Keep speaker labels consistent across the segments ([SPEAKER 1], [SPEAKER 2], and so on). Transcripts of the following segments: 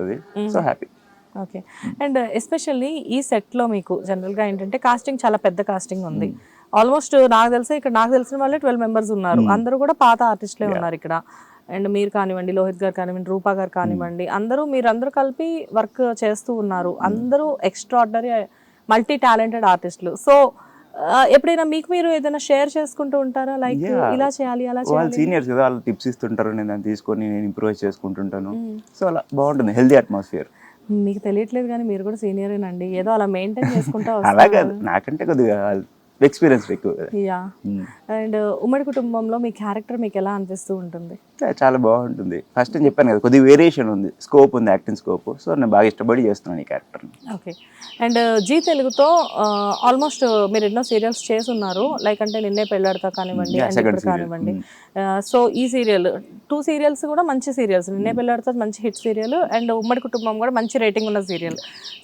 [SPEAKER 1] ఉంటుంది. So happy
[SPEAKER 2] okay and especially ఈ సెట్లో మీకు జనరల్గా ఏంటంటే కాస్టింగ్ చాలా పెద్ద కాస్టింగ్ ఉంది. ఆల్మోస్ట్ నాకు తెలిసి ఇక్కడ నాకు తెలిసిన వాళ్ళే ట్వెల్వ్ మెంబర్స్ ఉన్నారు. అందరూ కూడా పాత ఆర్టిస్టులే ఉన్నారు ఇక్కడ. అండ్ మీరు కానివ్వండి లోహిత్ గారు కానివ్వండి రూపా గారు కానివ్వండి అందరూ మీరు అందరూ కలిపి వర్క్ చేస్తూ ఉన్నారు. అందరూ ఎక్స్ట్రాడినరీ మల్టీ టాలెంటెడ్ ఆర్టిస్టులు సో ఎప్పుడైనా మీకు మీరు ఏదైనా షేర్ చేసుకుంటూ ఉంటారా? లైక్. ఇలా చేయాలి అలా
[SPEAKER 1] వాళ్ళు
[SPEAKER 2] చేయాలి?
[SPEAKER 1] సీనియర్స్ కదా వాళ్ళు టిప్స్ ఇస్తుంటారు నేను దాన్ని తీసుకొని నేను ఇంప్రూవ్ చేసుకుంటుంటాను. సో అలా బాగుంటుంది హెల్దీ అట్మాస్ఫియర్.
[SPEAKER 2] మీకు తెలియట్లేదు కానీ మీరు కూడా సీనియరేనండి. ఏదో అలా మెయింటైన్ చేసుకుంటా
[SPEAKER 1] అలా. కాదు నాకంటే కొద్దిగా ఎక్స్పీరియన్స్ ఎక్కువ.
[SPEAKER 2] యా. అండ్ ఉమ్మడి కుటుంబంలో మీ క్యారెక్టర్ మీకు ఎలా అనిపిస్తూ ఉంటుంది?
[SPEAKER 1] చాలా బాగుంటుంది. ఫస్ట్ నేను చెప్పాను కదా కొద్దిగా వేరియేషన్ ఉంది. స్కోప్ ఉంది యాక్టింగ్ స్కోప్ సో నేను బాగా ఇష్టపడి చేస్తున్నాను ఈ క్యారెక్టర్ని
[SPEAKER 2] ఓకే అండ్ జీ తెలుగుతో ఆల్మోస్ట్ మీరు ఎన్నో సీరియల్స్ చేసి ఉన్నారు లైక్ అంటే నిన్నే పెళ్ళాడతా కానివ్వండి. కానివ్వండి. సో ఈ సీరియల్ టూ సీరియల్స్ కూడా మంచి సీరియల్స్ నిన్నే పెళ్ళాడతా మంచి హిట్ సీరియల్ అండ్ ఉమ్మడి కుటుంబం కూడా మంచి రేటింగ్ ఉన్న సీరియల్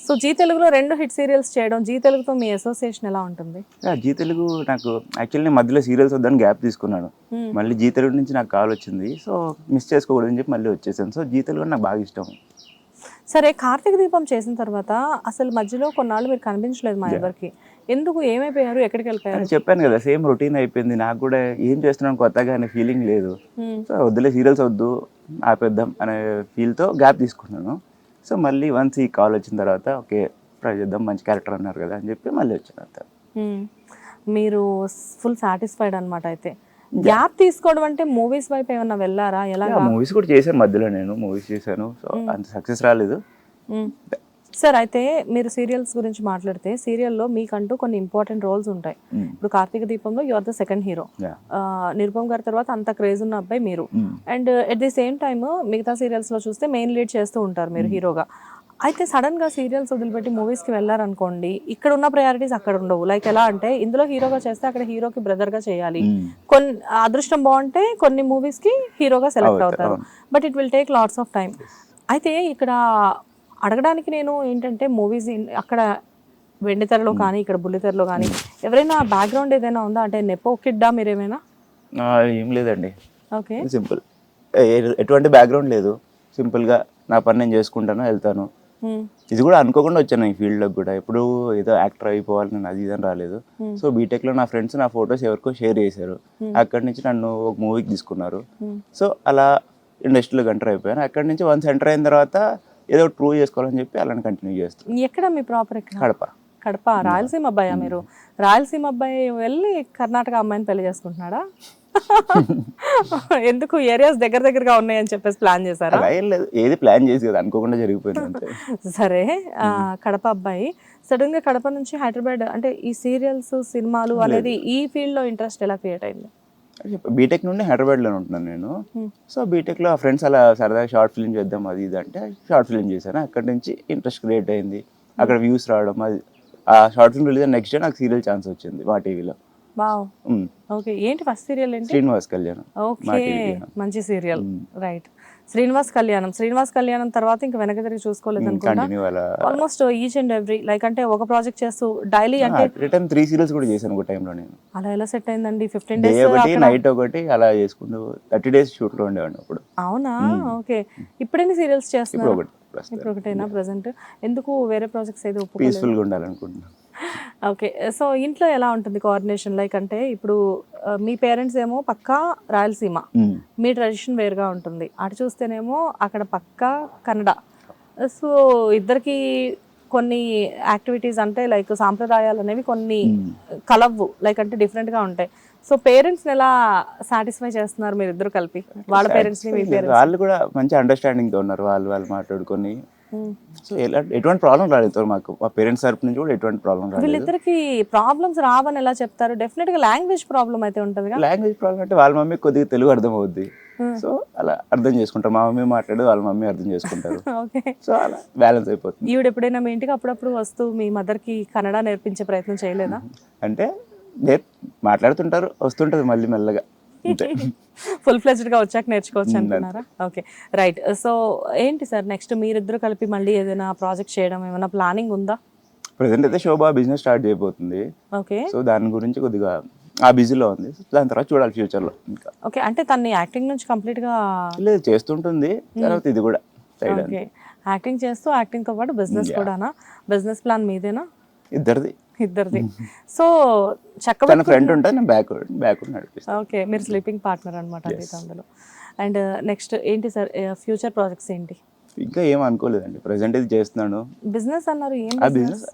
[SPEAKER 2] సో జీ తెలుగులో రెండు హిట్ సీరియల్స్ చేయడం జీ తెలుగుతో మీ అసోసియేషన్ ఎలా ఉంటుంది?
[SPEAKER 1] జీ తెలుగు నాకు యాక్చువల్లీ మధ్యలో సీరియల్స్ వద్దని గ్యాప్ తీసుకున్నాను.
[SPEAKER 2] Hmm.
[SPEAKER 1] మళ్ళీ జీ తెలుగు నుంచి నాకు కాల్ వచ్చింది. సో మిస్ చేసుకోకూడదని చెప్పి మళ్ళీ వచ్చేసాను. సో జీ తెలుగు నాకు బాగా ఇష్టం.
[SPEAKER 2] సరే కార్తీక దీపం చేసిన తర్వాత అసలు మధ్యలో కొన్నాళ్ళు మీరు కనిపించలేదు మా ఎవరికి ఎందుకు ఏమైపోయారు ఎక్కడికి వెళ్ళిపోయారు?
[SPEAKER 1] చెప్పాను కదా సేమ్ రొటీన్ అయిపోయింది. నాకు కూడా ఏం చేస్తున్నాను కొత్తగా అనే ఫీలింగ్ లేదు.
[SPEAKER 2] Hmm.
[SPEAKER 1] సో వద్దులే సీరియల్స్ వద్దు ఆపేద్దాం అనే ఫీల్తో గ్యాప్ తీసుకున్నాను. సో మళ్ళీ వన్స్ ఈ కాల్ వచ్చిన తర్వాత ఓకే ట్రై చేద్దాం మంచి క్యారెక్టర్ అన్నారు కదా అని చెప్పి మళ్ళీ వచ్చాను అంతే.
[SPEAKER 2] మ్మ్. మీరు ఫుల్ సాటిస్ఫైడ్ అన్నమాట అయితే. గ్యాప్ తీసుకోవడం అంటే మూవీస్ వైపు ఏమన్నా వెళ్ళారా? ఎలాగా?
[SPEAKER 1] మూవీస్ కూడా చేశాను మధ్యలో నేను మూవీస్ చేశాను. సో అంత సక్సెస్ రాలేదు.
[SPEAKER 2] సార్ అయితే మీరు సీరియల్స్ గురించి మాట్లాడితే సీరియల్లో మీకంటూ కొన్ని ఇంపార్టెంట్ రోల్స్ ఉంటాయి.
[SPEAKER 1] మ్మ్.
[SPEAKER 2] ఇప్పుడు కార్తీక దీపంలో you are the second hero. Nirupam గారి తర్వాత అంత క్రేజ్ ఉన్న అబ్బాయి మీరు. And at the same time మిగతా సీరియల్స్లో చూస్తే మెయిన్ లీడ్ చేస్తూ ఉంటారు మీరు హీరోగా అయితే సడన్గా సీరియల్స్ వదిలిపెట్టి మూవీస్కి వెళ్ళారనుకోండి ఇక్కడ ఉన్న ప్రయారిటీస్ అక్కడ ఉండవు. లైక్ ఎలా అంటే ఇందులో హీరోగా చేస్తే అక్కడ హీరోకి బ్రదర్గా చేయాలి. కొన్ని అదృష్టం బాగుంటే కొన్ని మూవీస్కి హీరోగా సెలెక్ట్
[SPEAKER 1] అవుతారు,
[SPEAKER 2] but it will take lots of time అయితే ఇక్కడ అడగడానికి నేను ఏంటంటే మూవీస్ అక్కడ వెండితెరలో కానీ ఇక్కడ బుల్లితెరలో కానీ ఎవరైనా బ్యాక్గ్రౌండ్ ఏదైనా ఉందా? అంటే నెపో కిడ్డా మీరేమైనా?
[SPEAKER 1] ఏం లేదండి.
[SPEAKER 2] ఓకే.
[SPEAKER 1] సింపుల్. ఎటువంటి బ్యాక్గ్రౌండ్ లేదు. సింపుల్గా నా పని నేను చేసుకుంటాను వెళ్తాను. ఇది కూడా అనుకోకుండా వచ్చాను ఈ ఫీల్డ్లోకి కూడా. ఎప్పుడు ఏదో యాక్టర్ అయిపోవాలి నేను అది ఇదని రాలేదు. సో బీటెక్లో నా ఫ్రెండ్స్ నా ఫొటోస్ ఎవరికో షేర్ చేశారు. అక్కడి నుంచి నన్ను ఒక మూవీకి తీసుకున్నారు. సో అలా ఇండస్ట్రీలోకి ఎంటర్ అయిపోయాను. అక్కడి నుంచి వన్స్ ఎంటర్ అయిన తర్వాత ఏదో ప్రూవ్ చేసుకోవాలని చెప్పి అలానే కంటిన్యూ చేస్తాను
[SPEAKER 2] ఎక్కడ మీ ప్రాపర్
[SPEAKER 1] కడప.
[SPEAKER 2] కడప. రాయలసీమ అబ్బాయా మీరు? రాయలసీమ అబ్బాయి వెళ్ళి కర్ణాటక అమ్మాయిని పెళ్ళి చేసుకుంటున్నాడా? ఎందుకు ఏరియాస్ దగ్గర దగ్గరగా ఉన్నాయని చెప్పేసి ప్లాన్ చేశారా?
[SPEAKER 1] అలా ఏం లేదు. ఏది ప్లాన్ చేసి కదా అనుకోకుండా జరిగిపోయింది అంతే.
[SPEAKER 2] సరే కడప అబ్బాయి. సడన్గా కడప నుంచి హైదరాబాద్ అంటే ఈ సీరియల్స్ సినిమాలు అనేది ఈ ఫీల్డ్లో ఇంట్రెస్ట్ ఎలా క్రియేట్ అయింది?
[SPEAKER 1] బీటెక్ నుండి హైదరాబాద్లో ఉంటున్నాను నేను. సో బీటెక్లో ఆ ఫ్రెండ్స్ అలా సరదాగా షార్ట్ ఫిల్మ్ చేద్దాం అది ఇది అంటే షార్ట్ ఫిల్మ్ చేశాను. అక్కడి నుంచి ఇంట్రెస్ట్ క్రియేట్ అయింది. అక్కడ వ్యూస్ రావడం అది ఆ short film release next day నాకు సీరియల్ ఛాన్స్ వచ్చింది మా టీవీలో
[SPEAKER 2] ఓకే ఏంటి ఫస్ట్ సీరియల్ ఏంటి?
[SPEAKER 1] శ్రీనివాస్ కళ్యాణ్.
[SPEAKER 2] ఓకే మంచి సీరియల్. రైట్. శ్రీనివాస్ కళ్యాణం. శ్రీనివాస్ కళ్యాణం తర్వాత ఇంకా వెనక తిరిగి చూసుకోలేదు అనుకుంటా almost each and every like అంటే ఒక ప్రాజెక్ట్ చేస్తూ డైలీ అంటే
[SPEAKER 1] రిటర్న్ త్రీ సీరియల్స్ కూడా చేశాను ఒక టైంలో నేను.
[SPEAKER 2] అలా ఎలా సెట్ అయిందండి? ఫిఫ్టీన్ డేస్
[SPEAKER 1] ఒకటి నైట్ ఒకటి అలా చేసుకుంటూ థర్టీ డేస్ షూట్లో ఉండేవాడిని అప్పుడు.
[SPEAKER 2] అవునా? ఓకే. ఇప్పుడెన్ని సీరియల్స్
[SPEAKER 1] ఇప్పుడు
[SPEAKER 2] చేస్తున్నారు? ఇప్పుడు ఒకటేనా ప్రెసెంట్ ఎందుకు వేరే ప్రాజెక్ట్స్ ఏదో ఒప్పుకోలేదు?
[SPEAKER 1] పీస్ఫుల్గా ఉండాలనుకుంటున్నాను
[SPEAKER 2] ఓకే. సో ఇంట్లో ఎలా ఉంటుంది కోఆర్డినేషన్ లైక్ అంటే ఇప్పుడు మీ పేరెంట్స్ ఏమో పక్కా రాయలసీమ. మీ ట్రెడిషన్ వేరుగా ఉంటుంది. అటు చూస్తేనేమో అక్కడ పక్కా కన్నడ. సో ఇద్దరికి కొన్ని యాక్టివిటీస్ అంటే లైక్ సాంప్రదాయాలు అనేవి కొన్ని కలవ్వు. లైక్ అంటే different గా ఉంటాయి. సో పేరెంట్స్ని ఎలా సాటిస్ఫై చేస్తున్నారు మీరు ఇద్దరు కలిపి? వాళ్ళ పేరెంట్స్ని మీ పేరెంట్స్
[SPEAKER 1] వాళ్ళు కూడా మంచి అండర్స్టాండింగ్తో ఉన్నారు. వాళ్ళు వాళ్ళు మాట్లాడుకొని సో ఎలా ఎటువంటి ప్రాబ్లం రాలేదు మాకు. మా పేరెంట్స్ తరపు నుంచి కూడా ఎటువంటి ప్రాబ్లం రాలేదు.
[SPEAKER 2] వీళ్ళిద్దరికి ప్రాబ్లమ్స్ రావని ఎలా చెప్తారు? డెఫినెట్గా లాంగ్వేజ్ ప్రాబ్లం అయితే ఉంటుందిగా
[SPEAKER 1] లాంగ్వేజ్ ప్రాబ్లం అంటే వాళ్ళ మమ్మీ కొద్దిగా తెలుగు అర్థం అవుద్ది సో అలా అర్థం చేసుకుంటారు. మా మమ్మీ మాట్లాడేది వాళ్ళ మమ్మీ అర్థం చేసుకుంటారు.
[SPEAKER 2] ఓకే
[SPEAKER 1] సో అలా బ్యాలెన్స్ అయిపోతుంది.
[SPEAKER 2] ఈవిడ ఎప్పుడైనా మీ ఇంటికి అప్పుడప్పుడు వస్తూ మీ మదర్కి కన్నడ నేర్పించే ప్రయత్నం చేయలేదా?
[SPEAKER 1] అంటే మాట్లాడుతుంటారు వస్తుంటది మళ్ళీ మెల్లగా.
[SPEAKER 2] ఫుల్ ఫ్లెజ్డ్ గా వచ్చాక నేర్చుకోవచ్చు అంటున్నారా ఓకే రైట్ సో ఏంటి సార్ నెక్స్ట్ మీరిద్దరు కలిపి మళ్ళీ ఏదైనా ప్రాజెక్ట్ చేయడం ఏమైనా ప్లానింగ్ ఉందా?
[SPEAKER 1] ప్రజెంట్ అయితే శోభా బిజినెస్ స్టార్ట్ చేయబోతుంది.
[SPEAKER 2] ఓకే
[SPEAKER 1] సో దాని గురించి కొద్దిగా ఆ బిజీలో ఉంది. దాని తర్వాత చూడాలి ఫ్యూచర్లో ఇంకా.
[SPEAKER 2] ఓకే అంటే తన్ని యాక్టింగ్ నుంచి కంప్లీట్గా
[SPEAKER 1] లేదు చేస్తుంటుంది. తర్వాత ఇది కూడా సైడ్
[SPEAKER 2] ఓకే యాక్టింగ్ చేస్తూ యాక్టింగ్తో పాటు బిజినెస్ కూడానా? బిజినెస్ ప్లాన్ మీదేనా?
[SPEAKER 1] ఇద్దరిది.
[SPEAKER 2] ఇద్దరిది. సో చక్క
[SPEAKER 1] తన ఫ్రెండ్ ఉంటే నేను బ్యాక్
[SPEAKER 2] ఓకే మీరు స్లీపింగ్ పార్ట్నర్ అనమాట అందులో అండ్ నెక్స్ట్ ఏంటి సార్ ఫ్యూచర్ ప్రాజెక్ట్స్ ఏంటి?
[SPEAKER 1] ఇంకా ఏం అనుకోలేదండి. ప్రజెంట్ ఇది చేస్తున్నాను.
[SPEAKER 2] బిజినెస్ అన్నారు ఏం
[SPEAKER 1] ఆ బిజినెస్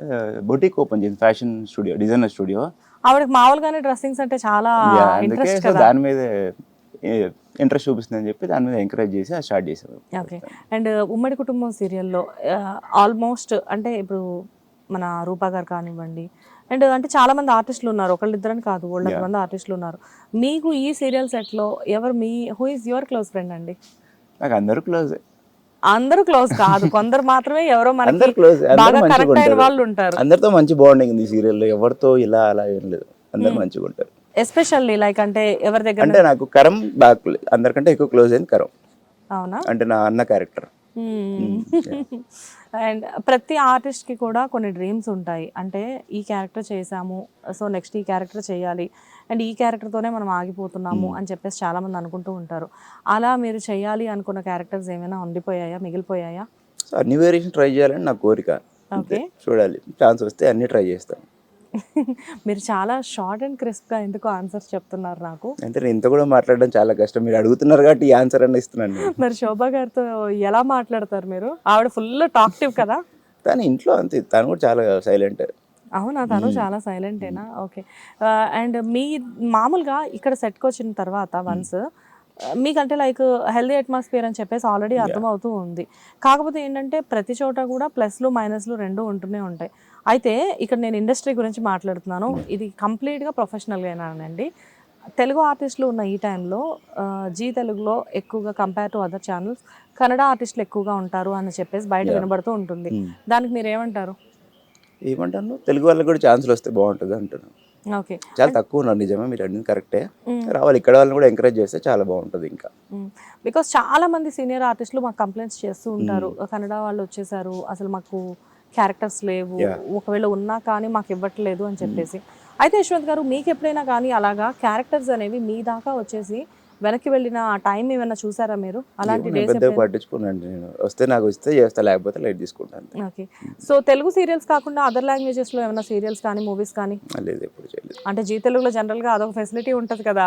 [SPEAKER 1] బొటిక్ ఓపెన్ చేసింది ఫ్యాషన్ స్టూడియో డిజైనర్ స్టూడియో
[SPEAKER 2] ఆవిడకి మామూలుగానే డ్రెస్సింగ్స్ అంటే చాలా ఇంట్రెస్ట్ కదా.
[SPEAKER 1] దాని మీద ఇంట్రెస్ట్ చూపిస్తుందని చెప్పి దాని మీద ఎంకరేజ్ చేసి స్టార్ట్ చేసాను
[SPEAKER 2] ఓకే అండ్ ఉమ్మడి కుటుంబం సీరియల్లో ఆల్మోస్ట్ అంటే ఇప్పుడు మన రూపా గారు కానివ్వండి. అండ్ అంటే చాలా మంది ఆర్టిస్టులు ఉన్నారు. ఒకళ్ళిద్దరని కాదు వాళ్ళ మంది ఆర్టిస్టులు ఉన్నారు. మీకు ఈ సీరియల్ సెట్లో ఎవరు మీ who is your close friend అండి?
[SPEAKER 1] నాకు అందరూ క్లోజ్
[SPEAKER 2] అందరూ క్లోజ్ కాదు. కొందరు మాత్రమే ఎవరో
[SPEAKER 1] అందరు క్లోజ్
[SPEAKER 2] బాగా కరెక్ట్ అయిన వాళ్ళు ఉంటారు.
[SPEAKER 1] అందరితో మంచి బాండింగ్ ఉంది సీరియల్లో ఎవరితో ఇలా అలా ఏం లేదు. అందరు మంచిగా ఉంటారు.
[SPEAKER 2] ఎస్పెషల్లీ లైక్ అంటే ఎవరి దగ్గర
[SPEAKER 1] అంటే నాకు కరం బాగా అందరికంటే ఎక్కువ క్లోజ్ అయింది కరం.
[SPEAKER 2] అవునా?
[SPEAKER 1] అంటే నా అన్న క్యారెక్టర్
[SPEAKER 2] అండ్ ప్రతి ఆర్టిస్ట్కి కూడా కొన్ని డ్రీమ్స్ ఉంటాయి. అంటే ఈ క్యారెక్టర్ చేసాము సో నెక్స్ట్ ఈ క్యారెక్టర్ చేయాలి అండ్ ఈ character తోనే మనం ఆగిపోతున్నాము అని చెప్పేసి చాలా మంది అనుకుంటూ ఉంటారు. అలా మీరు చేయాలి అనుకున్న క్యారెక్టర్స్ ఏమైనా ఉండిపోయాయా మిగిలిపోయాయా?
[SPEAKER 1] సో అన్ని వేరియేషన్ ట్రై చేయాలని నా కోరిక.
[SPEAKER 2] Okay.
[SPEAKER 1] చూడాలి. ఛాన్స్ వస్తే అన్ని ట్రై చేస్తాను.
[SPEAKER 2] మీరు చాలా షార్ట్ అండ్ క్రిస్ప్గా ఎందుకు ఆన్సర్స్ చెప్తున్నారు నాకు?
[SPEAKER 1] అంటే నేను ఇంత కూడా మాట్లాడడం చాలా కష్టం. మీరు అడుగుతున్నారు కాబట్టి ఈ ఆన్సర్ అన్న ఇస్తున్నాను నేను.
[SPEAKER 2] మరి శోభా గారితో ఎలా మాట్లాడతారు మీరు? ఆవిడ ఫుల్ టాక్టివ్ కదా?
[SPEAKER 1] తను ఇంట్లో అంతే. తను కూడా చాలా సైలెంట్
[SPEAKER 2] అవునా? తను చాలా సైలెంటేనా ఓకే. అండ్ మీ మామూలుగా ఇక్కడ సెట్కి వచ్చిన తర్వాత వన్స్ మీకంటే లైక్ హెల్దీ అట్మాస్ఫియర్ అని చెప్పేసి ఆల్రెడీ అర్థమవుతూ ఉంది. కాకపోతే ఏంటంటే ప్రతి చోట కూడా ప్లస్లు మైనస్లు రెండు ఉంటూనే ఉంటాయి. అయితే ఇక్కడ నేను ఇండస్ట్రీ గురించి మాట్లాడుతున్నాను. ఇది కంప్లీట్గా ప్రొఫెషనల్గానండి తెలుగు ఆర్టిస్టులు ఉన్న ఈ టైంలో జీ తెలుగులో ఎక్కువగా compare to other channels Kannada ఆర్టిస్టులు ఎక్కువగా ఉంటారు అని చెప్పేసి బయట వినబడుతూ ఉంటుంది. దానికి మీరు ఏమంటారు?
[SPEAKER 1] ఏమంటాను? తెలుగు వాళ్ళకి కూడా ఛాన్సులు వస్తే బాగుంటుంది అంటున్నాను
[SPEAKER 2] ఓకే.
[SPEAKER 1] చాలా తక్కువ ఉన్నారు నిజమే మీరు అడిగింది కరెక్టే రావాలి ఇక్కడ వాళ్ళని కూడా ఎంకరేజ్ చేస్తే చాలా బాగుంటుంది ఇంకా.
[SPEAKER 2] బికాస్ చాలా మంది సీనియర్ ఆర్టిస్టులు మాకు కంప్లైంట్స్ చేస్తూ ఉంటారు. కన్నడ వాళ్ళు వచ్చేసారు అసలు మాకు క్యారెక్టర్స్ లేవు. ఒకవేళ ఉన్నా కానీ మాకు ఇవ్వట్లేదు అని చెప్పేసి. అయితే యశ్వంత్ గారు మీకు ఎప్పుడైనా కానీ అలాగా క్యారెక్టర్స్ అనేవి మీ దాకా వచ్చేసి వెనక్కి వెళ్ళిన ఆ టైం ఏమైనా చూసారా మీరు? అలాంటి డేస్
[SPEAKER 1] పట్టించుకున్నాను నేను వస్తే నాకు వస్తే చేస్తా లేకపోతే లైట్ తీసుకుంటాను.
[SPEAKER 2] ఓకే సో తెలుగు సీరియల్స్ కాకుండా అదర్ లాంగ్వేజెస్లో ఏమైనా సీరియల్స్ కానీ మూవీస్ కానీ?
[SPEAKER 1] లేదు ఎప్పుడు చేయలేదు.
[SPEAKER 2] అంటే జీ తెలుగులో జనరల్గా అదొక ఫెసిలిటీ ఉంటది కదా.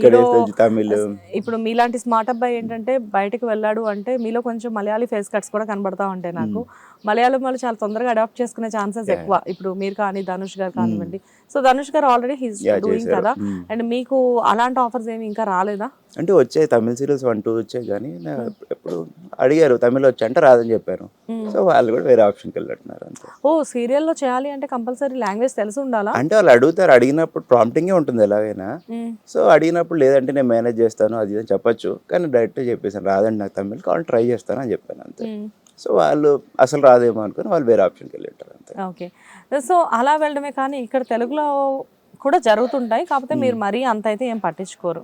[SPEAKER 2] హీరో
[SPEAKER 1] తమిళ్.
[SPEAKER 2] ఇప్పుడు మీలాంటి స్మార్ట్ అబ్బాయి ఏంటంటే బయటకు వెళ్ళాడు అంటే మీలో కొంచెం మలయాళీ ఫేస్ కట్స్ కూడా కనబడతా ఉంటాయి నాకు. మలయాళం వాళ్ళు చాలా తొందరగా అడాప్ట్ చేసుకునే ఛాన్సెస్ ఎక్కువ. ఇప్పుడు మీరు కానీ ధనుష్ గారు కానివ్వండి so Dhanush garu already he's doing. కదా.
[SPEAKER 1] మ్మ్.
[SPEAKER 2] అండ్ మీకు అలాంటి ఆఫర్స్ ఏమి ఇంకా రాలేదా?
[SPEAKER 1] అంటే వచ్చాయి తమిళ సీరియల్స్ వన్ టూ వచ్చాయి కానీ నా ఎప్పుడు అడిగారు తమిళ వచ్చి అంటే రాదని చెప్పాను సో వాళ్ళు కూడా వేరే ఆప్షన్కి వెళ్ళట్టున్నారు అంతే.
[SPEAKER 2] ఓ సీరియల్లో చేయాలి అంటే కంపల్సరీ లాంగ్వేజ్ తెలిసి ఉండాలా?
[SPEAKER 1] అంటే వాళ్ళు అడుగుతారు అడిగినప్పుడు ప్రాంప్టింగే ఉంటుంది ఎలాగైనా. సో అడిగినప్పుడు లేదంటే నేను మేనేజ్ చేస్తాను అది చెప్పొచ్చు. కానీ డైరెక్ట్గా చెప్పేసాను రాదండి నాకు తమిళ్ కావాలి ట్రై చేస్తాను అని చెప్పాను అంతే. సో వాళ్ళు అసలు రాదేమో అనుకుని వాళ్ళు వేరే ఆప్షన్కి వెళ్ళి ఉంటారు అంతే.
[SPEAKER 2] ఓకే. సో అలా వెళ్ళడమే కానీ ఇక్కడ తెలుగులో కూడా జరుగుతుంటాయి. కాకపోతే మీరు మరీ అంత అయితే ఏం పట్టించుకోరు.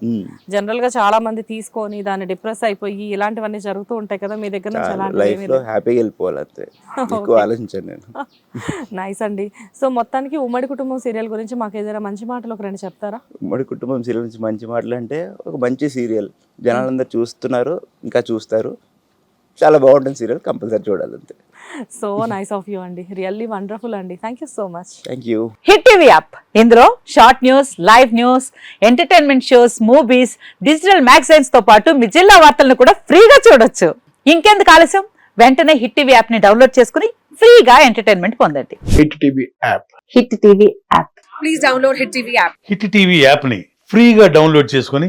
[SPEAKER 2] జనరల్గా చాలా మంది తీసుకొని దాన్ని డిప్రెస్ అయిపోయి ఇలాంటివన్నీ జరుగుతూ ఉంటాయి కదా మీ దగ్గర నుంచి
[SPEAKER 1] హ్యాపీగా వెళ్ళిపోవాలి అంతే. ఆలోచించాను నేను.
[SPEAKER 2] నైస్ అండి. సో మొత్తానికి ఉమ్మడి కుటుంబం సీరియల్ గురించి మాకు ఏదైనా మంచి మాటలు ఒక రెండు చెప్తారా?
[SPEAKER 1] ఉమ్మడి కుటుంబం సీరియల్ నుంచి మంచి మాటలు అంటే ఒక మంచి సీరియల్. జనాలందరూ చూస్తున్నారు ఇంకా చూస్తారు. చాలా బాగుంటుంది సీరియల్ కంపల్సరీ చూడాలి అంతే
[SPEAKER 2] సో నైస్ ఆఫ్ యూ అండి. రియల్లీ వండర్ఫుల్ అండి. Thank you so much
[SPEAKER 1] thank you
[SPEAKER 3] hit TV app. ఇందులో short news live news entertainment shows movies digital మ్యాగజైన్స్తో పాటు మీ జిల్లా వార్తలను కూడా ఫ్రీగా చూడొచ్చు. ఇంకెందుకు ఆలస్యం? వెంటనే హిట్ టీవీ యాప్ని డౌన్లోడ్ చేసుకుని ఫ్రీగా ఎంటర్టైన్మెంట్ పొందండి.
[SPEAKER 4] Hit TV app.
[SPEAKER 3] Hit TV app.
[SPEAKER 5] Hit TV యాప్ని ఫ్రీగా డౌన్లోడ్ చేసుకొని